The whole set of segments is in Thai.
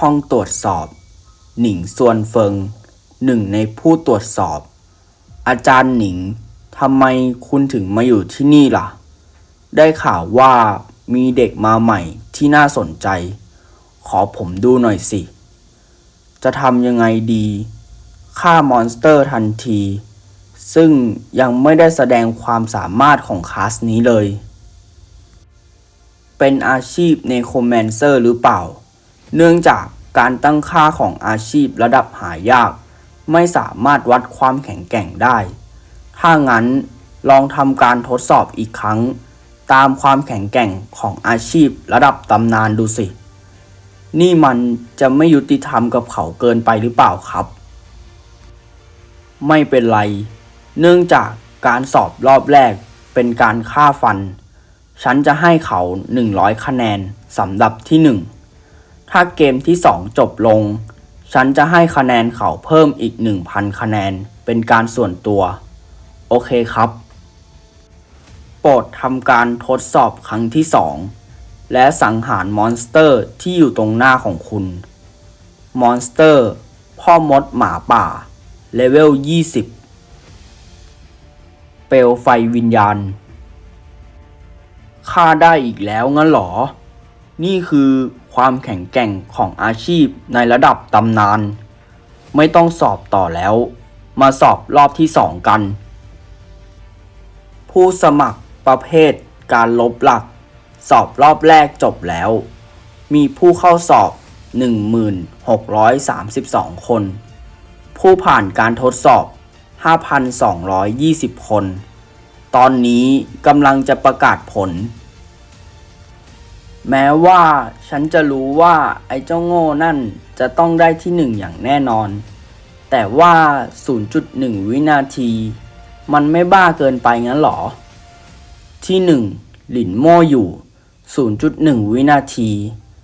ห้องตรวจสอบ หนิงซวนเฟิง หนึ่งในผู้ตรวจสอบ อาจารย์หนิงทำไมคุณถึงมาอยู่ที่นี่ล่ะ ได้ข่าวว่ามีเด็กมาใหม่ที่น่าสนใจ ขอผมดูหน่อยสิ จะทำยังไงดีฆ่ามอนสเตอร์ทันที ซึ่งยังไม่ได้แสดงความสามารถของคลาสนี้เลย เป็นอาชีพเนโครแมนเซอร์หรือเปล่า เนื่องจากการตั้งค่าของอาชีพระดับหายาก ไม่สามารถวัดความแข็งแกร่งได้ ถ้างั้นลองทำการทดสอบอีกครั้ง ตามความแข็งแกร่งของอาชีพระดับตำนานดูสิ นี่มันจะไม่ยุติธรรมกับเขาเกินไปหรือเปล่าครับ ไม่เป็นไร เนื่องจากการสอบรอบแรกเป็นการฆ่าฟัน ฉันจะให้เขา 100 คะแนนสำหรับที่ 1 ถ้าเกมที่ 2 จบลง ฉันจะให้คะแนนเขาเพิ่มอีก 1,000 คะแนนเป็นการส่วนตัว โอเคครับ โปรดทำการทดสอบครั้งที่ 2 และสังหารมอนสเตอร์ที่อยู่ตรงหน้าของคุณ มอนสเตอร์ พ่อมดหมาป่า เลเวล 20 เปลวไฟวิญญาณฆ่าได้อีกแล้วงั้นหรอ นี่คือ ความแข็งแกร่งของอาชีพในระดับตำนาน ไม่ต้องสอบต่อแล้ว มาสอบรอบที่สองกัน ผู้สมัครประเภทการลบหลัก สอบรอบแรกจบแล้ว มีผู้เข้าสอบ 1632 คน ผู้ผ่านการทดสอบ 5,220 คน ตอนนี้กำลังจะประกาศผล แม้ว่าฉันจะรู้ว่าไอ้เจ้าโง่นั่นจะต้องได้ที่หนึ่งอย่างแน่นอน แต่ว่า 0.1 วินาที มันไม่บ้าเกินไปงั้นหรอ ที่หนึ่งหลินโม่อยู่ 0.1 วินาที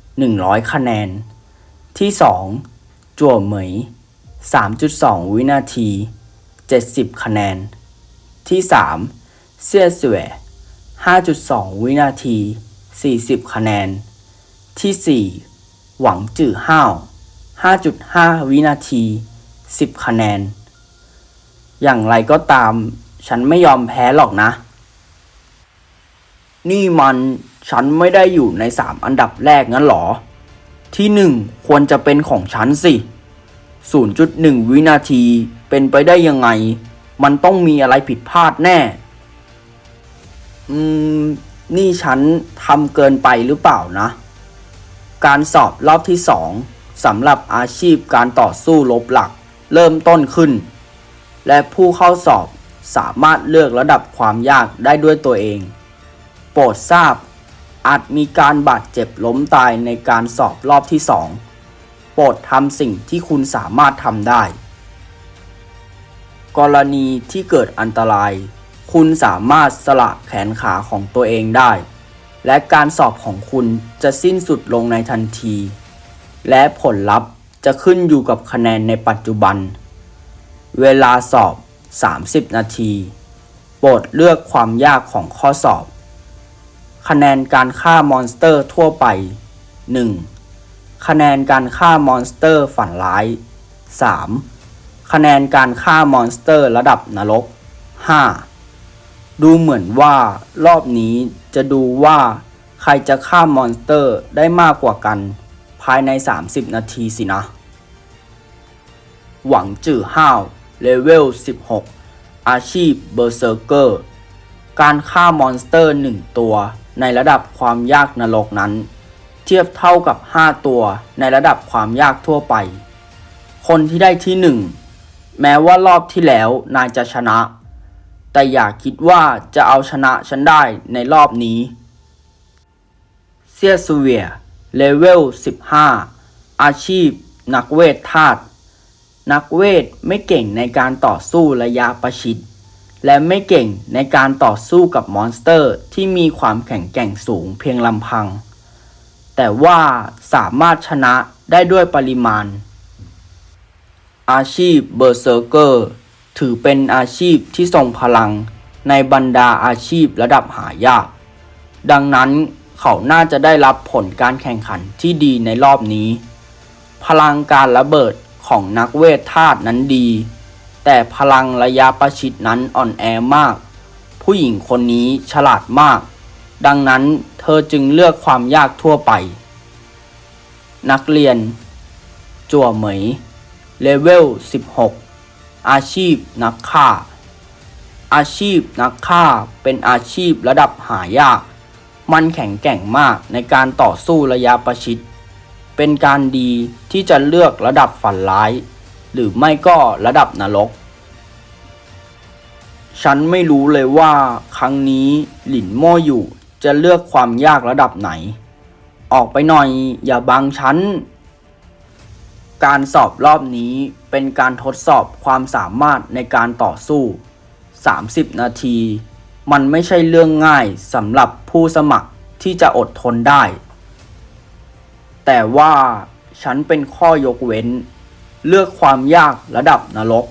100 คะแนน ที่สองจั่วเหมย 3.2 วินาที 70 คะแนน ที่สามเซี่ยเสวย5.2 วินาที 40 คะแนน ที่ 4 หวังจื่อห้าว 5.5 วินาที 10 คะแนน อย่างไรก็ตาม ฉันไม่ยอมแพ้หรอกนะ นี่มันฉันไม่ได้อยู่ใน 3 อันดับแรกงั้นหรอ ที่ 1 ควรจะเป็นของฉันสิ 0.1 วินาทีเป็นไปได้ยังไง มันต้องมีอะไรผิดพลาดแน่ อืม นี่ฉันทำเกินไปหรือเปล่านะ การสอบรอบที่สองสำหรับอาชีพการต่อสู้ลบหลัก เริ่มต้นขึ้น และผู้เข้าสอบสามารถเลือกระดับความยากได้ด้วยตัวเอง โปรดทราบ อาจมีการบาดเจ็บล้มตายในการสอบรอบที่สองโปรดทำสิ่งที่คุณสามารถทำได้ กรณีที่เกิดอันตราย คุณสามารถสละแขนขาของตัวเองได้ และการสอบของคุณจะสิ้นสุดลงในทันที และผลลัพธ์จะขึ้นอยู่กับคะแนนในปัจจุบัน เวลาสอบ 30 นาที โปรดเลือกความยากของข้อสอบ คะแนนการฆ่ามอนสเตอร์ทั่วไป 1. คะแนนการฆ่ามอนสเตอร์ฝันร้าย 3. คะแนนการฆ่ามอนสเตอร์ระดับนรก 5. ดูเหมือนว่ารอบนี้จะดูว่าใครจะฆ่ามอนสเตอร์ได้มากกว่ากัน ภายใน 30 นาทีสินะ หวังจื่อห้าวเลเวล 16 อาชีพเบอร์เซอร์เกอร์ การฆ่ามอนสเตอร์ 1 ตัวในระดับความยากนรกนั้น เทียบเท่ากับ 5 ตัวในระดับความยากทั่วไป คนที่ได้ที่ 1 แม้ว่ารอบที่แล้วนายจะชนะ แต่อย่าคิดว่าจะเอาชนะฉันได้ในรอบนี้ เซียสเวียเลเวล 15 อาชีพ นักเวทธาตุนักเวทไม่เก่งในการต่อสู้ระยะประชิด และไม่เก่งในการต่อสู้กับมอนสเตอร์ที่มีความแข็งแกร่งสูงเพียงลำพัง แต่ว่าสามารถชนะได้ด้วยปริมาณ อาชีพเบอร์เซอร์เกอร์ ถือเป็นอาชีพที่ทรงพลังในบรรดาอาชีพระดับหายาก ดังนั้นเขาน่าจะได้รับผลการแข่งขันที่ดีในรอบนี้ พลังการระเบิดของนักเวทธาตุนั้นดี แต่พลังระยะประชิดนั้นอ่อนแอมาก ผู้หญิงคนนี้ฉลาดมาก ดังนั้นเธอจึงเลือกความยากทั่วไป นักเรียน จั่วเหมย เลเวล 16 อาชีพนักฆ่า อาชีพนักฆ่าเป็นอาชีพระดับหายาก มันแข็งแกร่งมากในการต่อสู้ระยะประชิด เป็นการดีที่จะเลือกระดับฝันร้าย หรือไม่ก็ระดับนรก ฉันไม่รู้เลยว่าครั้งนี้หลินโม่อยู่จะเลือกความยากระดับไหน ออกไปหน่อยอย่าบังฉัน การสอบรอบนี้ เป็นการทดสอบความสามารถในการต่อสู้ 30 นาที มันไม่ใช่เรื่องง่ายสำหรับผู้สมัครที่จะอดทนได้ แต่ว่าฉันเป็นข้อยกเว้น เลือกความยากระดับนรก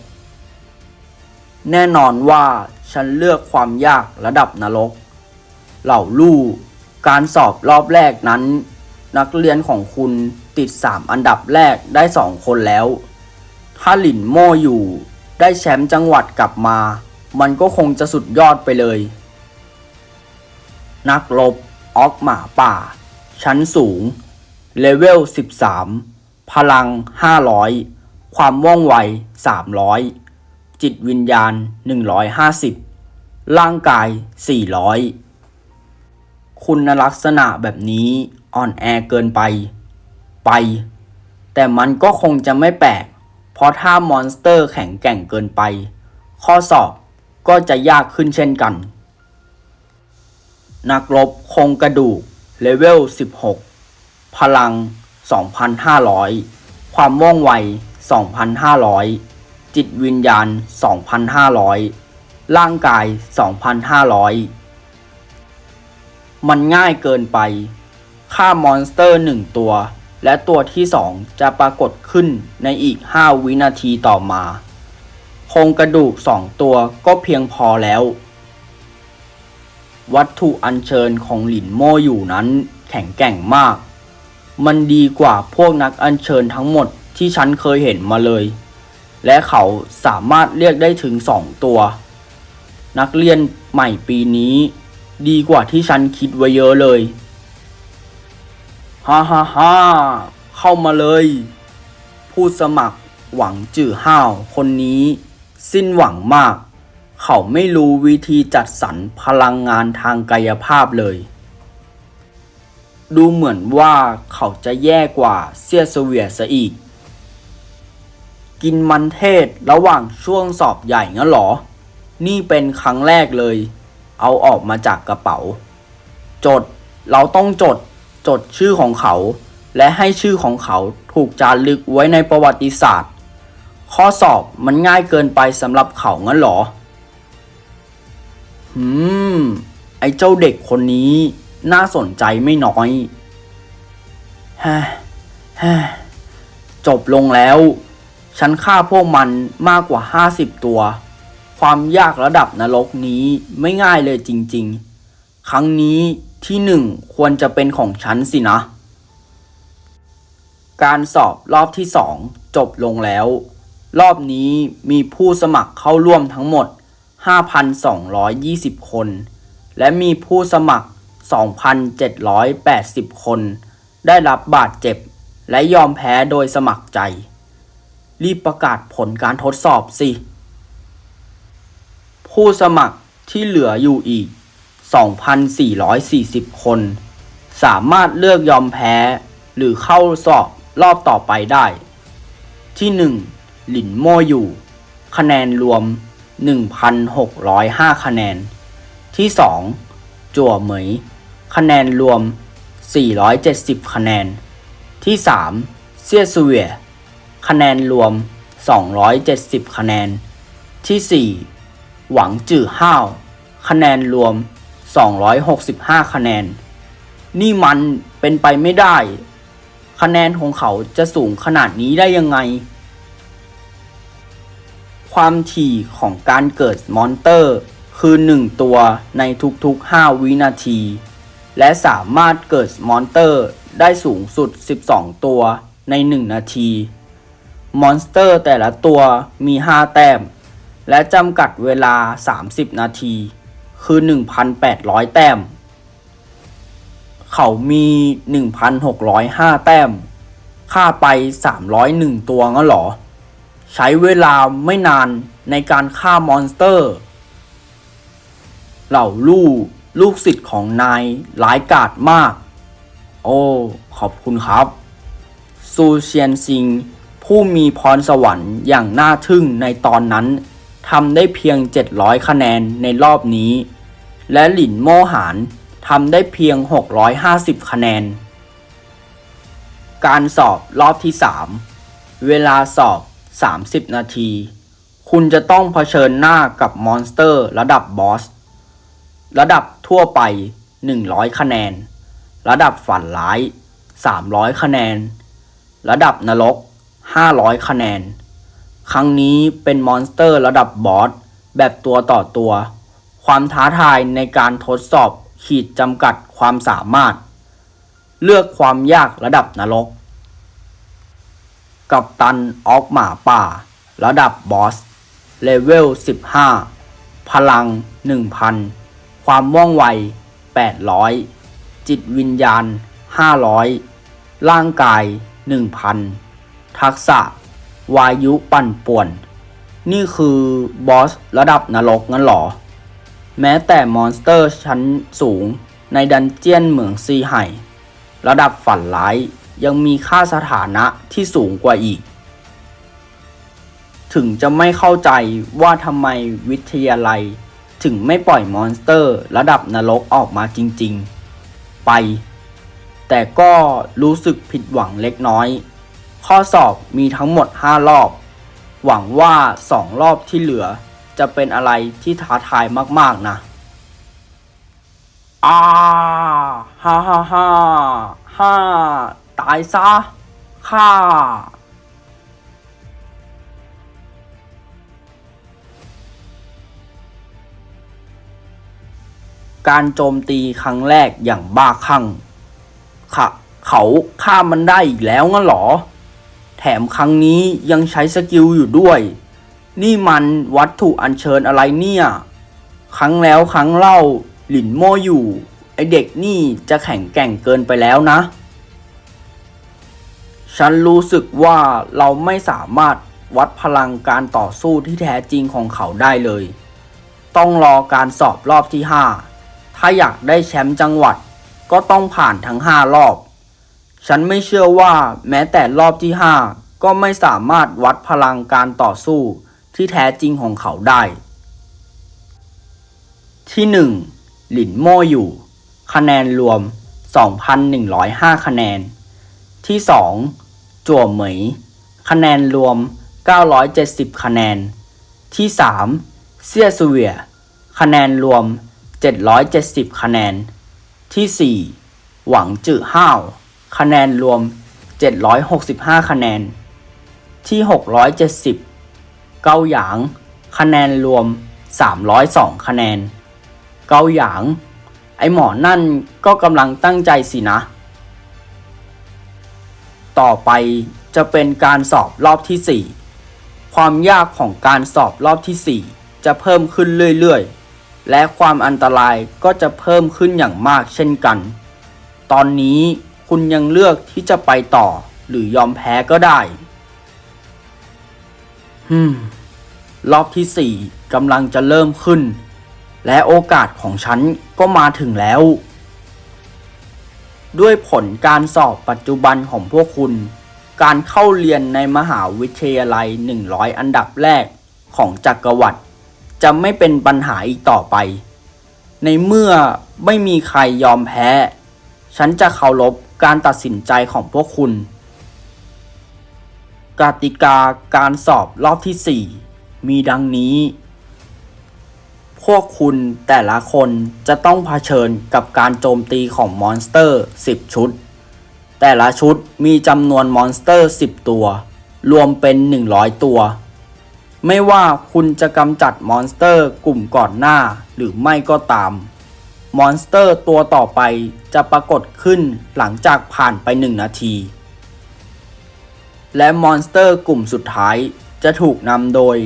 แน่นอนว่าฉันเลือกความยากระดับนรก เหล่าลู่การสอบรอบแรกนั้น นักเรียนของคุณติด 3 อันดับแรกได้ 2 คนแล้ว ถ้าหลินโม่อยู่ ได้แชมป์จังหวัดกลับมา มันก็คงจะสุดยอดไปเลย นักรบออกหมาป่า ชั้นสูง เลเวล 13 พลัง 500 ความว่องไว 300 จิตวิญญาณ 150 ร่างกาย 400 คุณลักษณะแบบนี้อ่อนแอเกินไป ไป แต่มันก็คงจะไม่แปลก เพราะถ้ามอนสเตอร์แข็งแกร่งเกินไป ข้อสอบก็จะยากขึ้นเช่นกัน นักรบโครงกระดูกเลเวล 16 พลัง 2,500 ความว่องไว 2,500 จิตวิญญาณ 2,500 ร่างกาย 2,500 มันง่ายเกินไป ฆ่ามอนสเตอร์ 1 ตัว และตัวที่ 2 จะปรากฏขึ้นในอีก 5 วินาทีต่อมา โครงกระดูก 2 ตัวก็เพียงพอแล้ว วัตถุอัญเชิญของหลินโม่อยู่นั้นแข็งแกร่งมาก มันดีกว่าพวกนักอัญเชิญทั้งหมดที่ฉันเคยเห็นมาเลย และเขาสามารถเรียกได้ถึงสองตัว นักเรียนใหม่ปีนี้ ดีกว่าที่ฉันคิดไว้เยอะเลย ฮ่าฮ่าฮ่าเข้ามาเลย ผู้สมัครหวังจื่อห้าวคนนี้ สิ้นหวังมาก เขาไม่รู้วิธีจัดสรรพลังงานทางกายภาพเลย ดูเหมือนว่าเขาจะแย่กว่าเซียสเวียซะอีก กินมันเทศระหว่างช่วงสอบใหญ่งั้นหรอ นี่เป็นครั้งแรกเลย เอาออกมาจากกระเป๋า จด เราต้องจด จดชื่อของเขา และให้ชื่อของเขาถูกจารึกไว้ในประวัติศาสตร์ ข้อสอบมันง่ายเกินไปสำหรับเขางั้นเหรอ หืม ไอ้เจ้าเด็กคนนี้น่าสนใจไม่น้อยฮ่าฮ่าจบลงแล้ว ฉันฆ่าพวกมันมากกว่า 50 ตัว ความยากระดับนรกนี้ไม่ง่ายเลยจริง ๆ ครั้งนี้ ที่หนึ่งควรจะเป็นของฉันสินะ การสอบรอบที่สองจบลงแล้ว รอบนี้มีผู้สมัครเข้าร่วมทั้งหมด 5,220 คน และมีผู้สมัคร 2,780 คน ได้รับบาดเจ็บ และยอมแพ้โดยสมัครใจ รีบประกาศผลการทดสอบสิ ผู้สมัครที่เหลืออยู่อีก 2,440 คน สามารถเลือกยอมแพ้ หรือเข้าสอบรอบต่อไปได้ ที่ 1 หลินโมอยู่ คะแนนรวม 1,605 คะแนน ที่ 2 จั่วเหมย คะแนนรวม 470 คะแนน ที่ 3 เซียซเวีย คะแนนรวม 270 คะแนน ที่ 4 หวังจื่อห้าว คะแนนรวม 265 คะแนน นี่มันเป็นไปไม่ได้ คะแนนของเขาจะสูงขนาดนี้ได้ยังไง ความถี่ของการเกิดมอนเตอร์คือ 1 ตัวในทุกๆ 5 วินาที และสามารถเกิดมอนเตอร์ได้สูงสุด 12 ตัวใน 1 นาที มอนสเตอร์แต่ละตัวมี 5 แต้ม และจำกัดเวลา 30 นาที คือ 1,800 แต้ม เขามี 1,605 แต้ม ค่าไป 301 ตัวงั้นหรอ ใช้เวลาไม่นานในการฆ่ามอนสเตอร์ เหล่าลู่ลูกศิษย์ของนายร้ายกาจมาก โอ้ ขอบคุณครับ ซูเชียนซิง ผู้มีพรสวรรค์อย่างน่าทึ่งในตอนนั้น ทำได้เพียง 700 คะแนนในรอบนี้ และหลินโมหานทำได้เพียง 650 คะแนน การสอบรอบที่ 3 เวลาสอบ 30 นาที คุณจะต้องเผชิญหน้ากับมอนสเตอร์ระดับบอส ระดับทั่วไป 100 คะแนน ระดับฝันร้าย 300 คะแนน ระดับนรก 500 คะแนน ครั้งนี้เป็นมอนสเตอร์ระดับบอสแบบตัวต่อตัว ความท้าทายในการทดสอบขีดจำกัดความสามารถ เลือกความยากระดับนรก กับตันออกหมาป่า ระดับบอสเลเวล 15 พลัง 1,000 ความว่องไว 800 จิตวิญญาณ 500 ร่างกาย 1,000 ทักษะ วายุปั่นป่วน นี่คือบอสระดับนรกงั้นหรอ แม้แต่มอนสเตอร์ชั้นสูงในดันเจียนเหมืองซีไห่ระดับฝันร้ายยังมีค่าสถานะที่สูงกว่าอีก ถึงจะไม่เข้าใจว่าทำไมวิทยาลัย ถึงไม่ปล่อยมอนสเตอร์ระดับนรกออกมาจริงๆ ไป แต่ก็รู้สึกผิดหวังเล็กน้อย ข้อสอบมีทั้งหมด 5 รอบ หวังว่า 2 รอบที่เหลือ จะเป็นอะไรที่ท้าทายมากๆนะอาฮ่าฮ่าฮ่าฮ่าตายซะข้าการโจมตีครั้งแรกอย่างบ้าคลั่งค่ะเขาฆ่ามันได้อีกแล้วงั้นหรอ มครั้งนี้ยังใช้สกิลอยู่ด้วย นี่มันวัตถุอัญเชิญอะไรเนี่ย ครั้งแล้วครั้งเล่าหลินโมอยู่ ไอเด็กนี่จะแข็งแกร่งเกินไปแล้วนะ ฉันรู้สึกว่าเราไม่สามารถวัดพลังการต่อสู้ที่แท้จริงของเขาได้เลย ต้องรอการสอบรอบที่ 5 ถ้าอยากได้แชมป์จังหวัดก็ต้องผ่านทั้ง 5 รอบ ฉันไม่เชื่อว่าแม้แต่รอบที่5ก็ไม่สามารถวัดพลังการต่อสู้ที่แท้จริงของเขาได้ ที่1หลินโม่อยู่ คะแนนรวม 2,105 คะแนน ที่2จั่วเหมย คะแนนรวม 970 คะแนน ที่3เซียซูเวีย คะแนนรวม 770 คะแนน ที่4หวังจื่อห้าว คะแนนรวม 765 คะแนน ที่ 670 เกาหยาง คะแนนรวม 302 คะแนน เกาหยาง ไอหมอนั่นก็กำลังตั้งใจสินะ ต่อไปจะเป็นการสอบรอบที่ 4 ความยากของการสอบรอบที่ 4 จะเพิ่มขึ้นเรื่อยๆ และความอันตรายก็จะเพิ่มขึ้นอย่างมากเช่นกัน ตอนนี้ คุณยังเลือกที่จะไปต่อหรือยอมแพ้ก็ได้ฮึมรอบที่4กำลังจะเริ่มขึ้น และโอกาสของฉันก็มาถึงแล้ว ด้วยผลการสอบปัจจุบันของพวกคุณ การเข้าเรียนในมหาวิทยาลัย 100 อันดับแรกของจักรวรรดิจะไม่เป็นปัญหาอีกต่อไป ในเมื่อไม่มีใครยอมแพ้ ฉันจะเคารพ การตัดสินใจของพวกคุณกติกาการสอบรอบที่ 4 มีดังนี้ พวกคุณแต่ละคนจะต้องเผชิญกับการโจมตีของมอนสเตอร์ 10 ชุด แต่ละชุดมีจำนวนมอนสเตอร์ 10 ตัว รวมเป็น 100 ตัว ไม่ว่าคุณจะกำจัดมอนสเตอร์กลุ่มก่อนหน้าหรือไม่ก็ตาม มอนสเตอร์ตัวต่อไปจะปรากฏขึ้นหลังจากผ่านไป 1 นาที และมอนสเตอร์กลุ่มสุดท้ายจะถูกนำโดย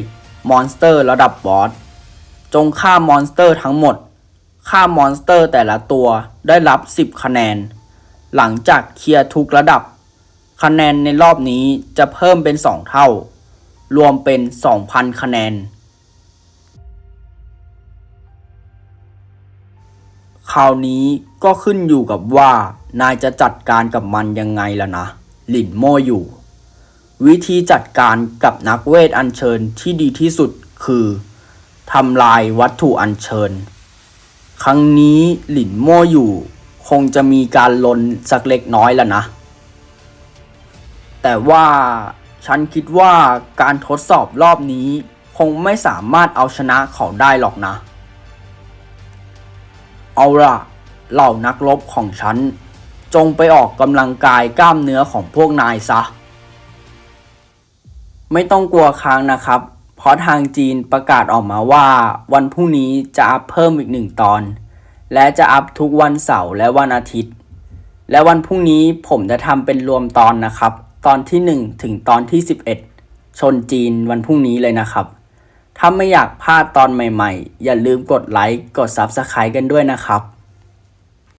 มอนสเตอร์ระดับบอสจงฆ่ามอนสเตอร์ทั้งหมดฆ่ามอนสเตอร์แต่ละตัวได้รับ 10 คะแนน หลังจากเคลียร์ทุกระดับ คะแนนในรอบนี้จะเพิ่มเป็น 2 เท่า รวมเป็น 2,000 คะแนน คราวนี้ก็ขึ้นอยู่กับว่านายจะจัดการกับมันยังไงล่ะนะ หลินโมอยู่ วิธีจัดการกับนักเวทอัญเชิญที่ดีที่สุดคือทำลายวัตถุอัญเชิญ ครั้งนี้หลินโมอยู่ คงจะมีการลนสักเล็กน้อยแล้วนะ แต่ว่าฉันคิดว่าการทดสอบรอบนี้ คงไม่สามารถเอาชนะเขาได้หรอกนะ เอาล่ะ เหล่านักรบของฉัน จงไปออกกำลังกายกล้ามเนื้อของพวกนายซะ ไม่ต้องกลัวค้างนะครับ เพราะทางจีนประกาศออกมาว่า วันพรุ่งนี้จะอัพเพิ่มอีกหนึ่งตอน และจะอัพทุกวันเสาร์และวันอาทิตย์ และวันพรุ่งนี้ผมจะทำเป็นรวมตอนนะครับ ตอนที่ 1 ถึงตอนที่ 11 ชนจีนวันพรุ่งนี้เลยนะครับ ถ้าไม่อยากพลาดตอนใหม่ๆ อย่าลืมกดไลค์ กด Subscribe กันด้วยนะครับ